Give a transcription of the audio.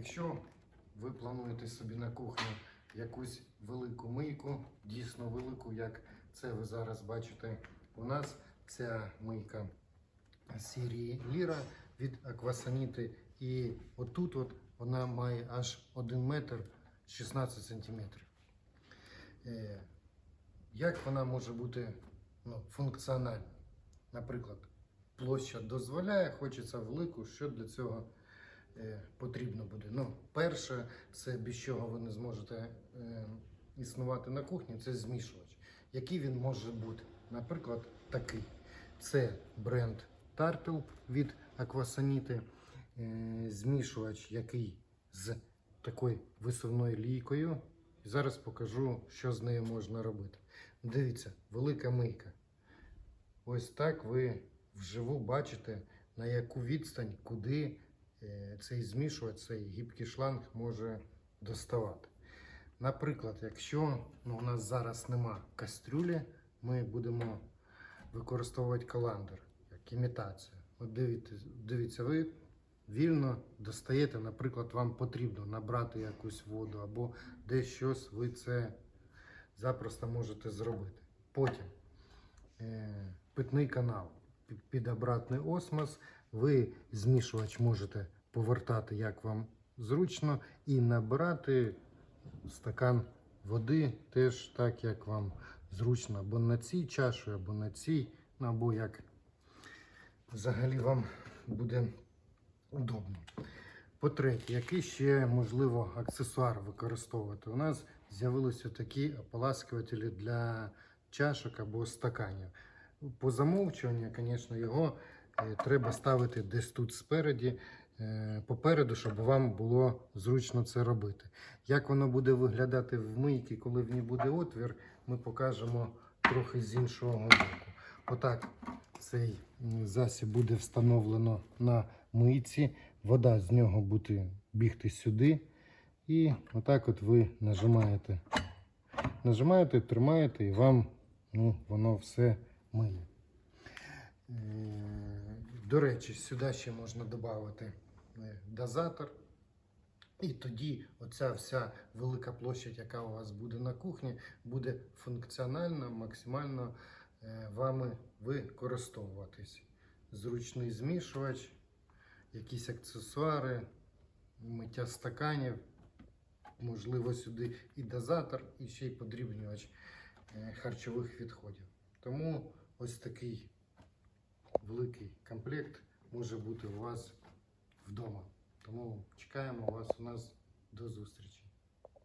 Якщо ви плануєте собі на кухні якусь велику мийку, дійсно велику, як це ви зараз бачите, у нас ця мийка серії Ліра від Аквасаніти. І отут от вона має аж 1 метр 16 сантиметрів. Е, Як вона може бути ну, функціональна? Наприклад, площа дозволяє, хочеться велику, що для цього потрібно буде. Ну, перше, це без чого ви не зможете е, існувати на кухні, це змішувач. Який він може бути? Наприклад, такий. Це бренд Tartel від Aquasanite. Е, змішувач, який з такою висувною лійкою. Зараз покажу, що з нею можна робити. Дивіться, велика мийка. Ось так ви вживу бачите, на яку відстань, куди е, цей змішувач, цей гібкий шланг може доставати. Наприклад, якщо ну, у нас зараз нема кастрюлі, ми будемо використовувати каландр як імітацію. От дивіться, дивіться, ви вільно достаєте, наприклад, вам потрібно набрати якусь воду або десь щось, ви це запросто можете зробити. Потім е, питний канал під обратний осмос. Ви змішувач можете повертати, як вам зручно, і набирати стакан води теж так, як вам зручно, або на цій чаші, або на цій, ну, або як взагалі вам буде удобно. По-третє, який ще можливо аксесуар використовувати? У нас з'явилися такі ополаскувателі для чашок або стаканів. По замовчуванню, звісно, його треба ставити десь тут спереді, е, попереду, щоб вам було зручно це робити. Як воно буде виглядати в мийці, коли в ній буде отвір, ми покажемо трохи з іншого боку. Отак цей засіб буде встановлено на мийці. Вода з нього буде бігти сюди. І отак от ви нажимаєте. Нажимаєте, тримаєте і вам ну, воно все миє. До речі, сюди ще можна додати е, дозатор. І тоді оця вся велика площадь, яка у вас буде на кухні, буде функціонально, максимально е, вами використовуватись. Зручний змішувач, якісь аксесуари, миття стаканів, можливо, сюди і дозатор, і ще й подрібнювач е, харчових відходів. Тому ось такий великий комплект може бути у вас вдома. Тому чекаємо вас у нас до зустрічі.